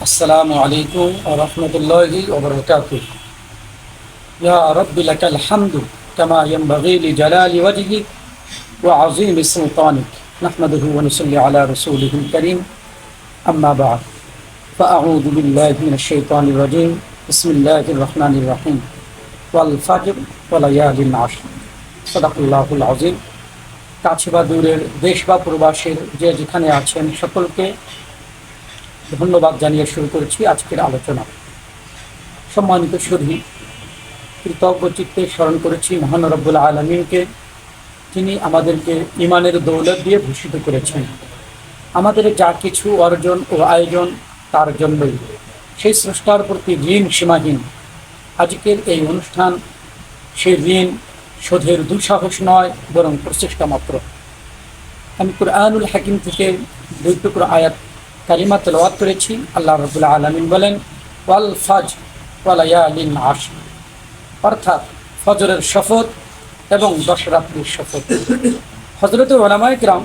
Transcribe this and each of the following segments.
السلام عليكم ورحمة الله وبركاته يا رب لك الحمد كما ينبغي لجلال وجهك وعظيم سلطانك نحمده ونصلي على رسوله الكريم أما بعد فأعوذ بالله من الشيطان الرجيم بسم الله الرحمن الرحيم والفجر وليال عشر صدق الله العظيم কাছে বা দূরের দেশ বা প্রবাসের যে যেখানে আছেন সকলকে ধন্যবাদ জানিয়ে শুরু করেছি আজকের আলোচনা। সম্মানিত সুধী, কৃতজ্ঞ চিত্তে স্মরণ করেছি মহান আলমিনকে তিনি আমাদেরকে ইমানের দৌলত দিয়ে ভূষিত করেছেন। আমাদের যা কিছু অর্জন ও আয়োজন, তার জন্যই। সেই স্রষ্টার প্রতি ঋণ সীমাহীন। আজকের এই অনুষ্ঠান সেই ঋণ শোধের দুঃসাহস নয়, বরং প্রচেষ্টা মাত্র। আমি কুরআনুল হাকিম থেকে দুই টুকরো আয়াত কালিমা তেলাওয়াত করেছি, আল্লাহ রবুল্লাহ আলমিন বলেন, ওয়াল ফাজ ওয়ালায়ালিন আশ অর্থাৎ ফজরের শপথ এবং দশ রাত্রির শপথ। হজরত ওলামায় গ্রাম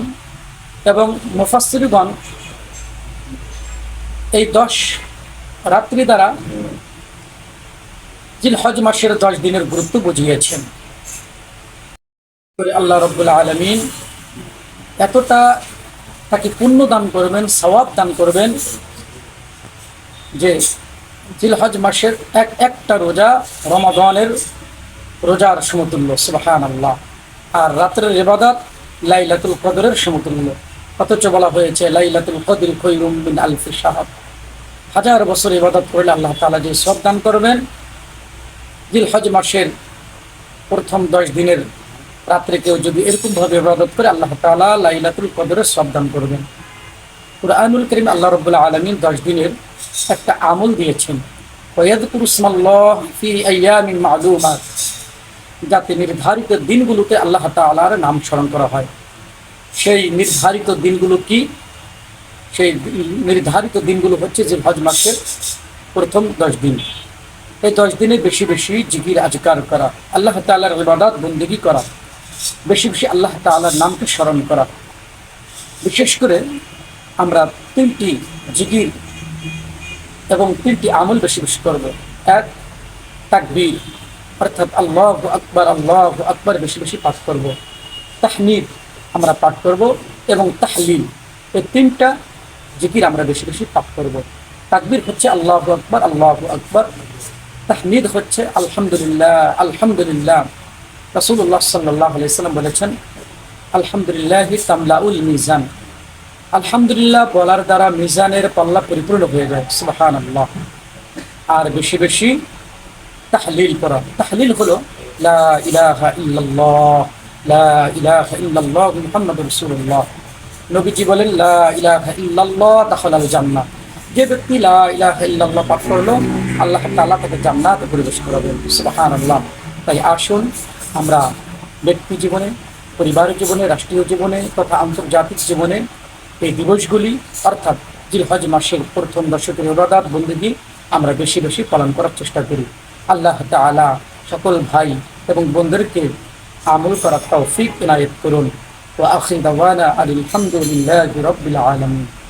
এবং মুফাসিরগণ এই দশ রাত্রি দ্বারা জিল হজ মাসের দশ দিনের গুরুত্ব বুঝিয়েছেন। আল্লাহ রব্বুল্লাহ আলমিন এতটা তাকে পুণ্য দান করবেন, সওয়াব দান করবেন যে জিলহজ মাসের এক, একটা রোজা রমাদানের রোজার সমতুল্য সুবাহান আল্লাহ আর রাত্রের ইবাদত লাইলাতুল কদরের সমতুল্য। অথচ বলা হয়েছে, লাইলাতুল কদর খৈরুম বিন আলফি সাহাব হাজার বছর ইবাদত করলে আল্লাহ তালা যে সব দান করবেন, জিলহজ মাসের প্রথম দশ দিনের রাত্রে কেউ যদি এরকমভাবে ইবাদত করে, আল্লাহ তালা লাইলাতুল কদরের সব দান করবেন। কুরআনুল করিম আল্লাহ রবুল্লাহ আলমিন দশ দিনের একটা আমল দিয়েছেন। যাতে নির্ধারিত দিনগুলোতে আল্লাহ তাআলার নাম স্মরণ করা হয়। সেই নির্ধারিত দিনগুলো কি? সেই নির্ধারিত দিনগুলো হচ্ছে যে হজ মাসের প্রথম দশ দিন। এই দশ দিনে বেশি বেশি জিকির আজকার করা, আল্লাহ তাআলার ইবাদত বন্দেগী করা বেশি বেশি আল্লাহ তাআলার নামকে স্মরণ করা। বিশেষ করে আমরা তিনটি জিকির এবং তিনটি আমল বেশি বেশি করব। এক, তাকবীর। অর্থাৎ আল্লাহ আকবর আল্লাহ আকবর বেশি বেশি পাঠ করব। তাহমিদ আমরা পাঠ করব এবং তাহলিল। এই তিনটা জিকির আমরা বেশি বেশি পাঠ করব। তাকবির হচ্ছে আল্লাহ আকবর আল্লাহ আকবর। তাহমিদ হচ্ছে আলহামদুলিল্লাহ আলহামদুলিল্লাহ। রসুল্লাহ সাল্লাহ বলেছেন, আলহামদুলিল্লাহ তামলাউল মিজান। আলহামদুলিল্লাহ বলার দ্বারা মিজানের পাল্লা পরিপূর্ণ হয়ে যায় সুবাহান আর বেশি বেশি তাহলিল করা তাহলিল হলো, লা ইলাহা ইল্লাল্লাহ, লা ইলাহা ইল্লাল্লাহ মুহাম্মাদুর রাসূলুল্লাহ। নবীজি বলেন, লা যে ব্যক্তি পাঠ করল, আল্লাহ তাকে জান্নাতে প্রবেশ করাবেন, সুবহানাল্লাহ। তাই আসুন আমরা ব্যক্তি জীবনে, পরিবার জীবনে, রাষ্ট্রীয় জীবনে তথা আন্তর্জাতিক জীবনে এই দিবসগুলি, অর্থাৎ জিলহজ মাসের প্রথম দশকের ইবাদত বন্দী আমরা বেশি বেশি পালন করার চেষ্টা করি। আল্লাহ তাআলা সকল ভাই এবং বোনদেরকে আমল করার তৌফিক ইনায়ত করুন। ও আখির দাওয়ানা আলহামদুলিল্লাহ রব্বিল আলমিন।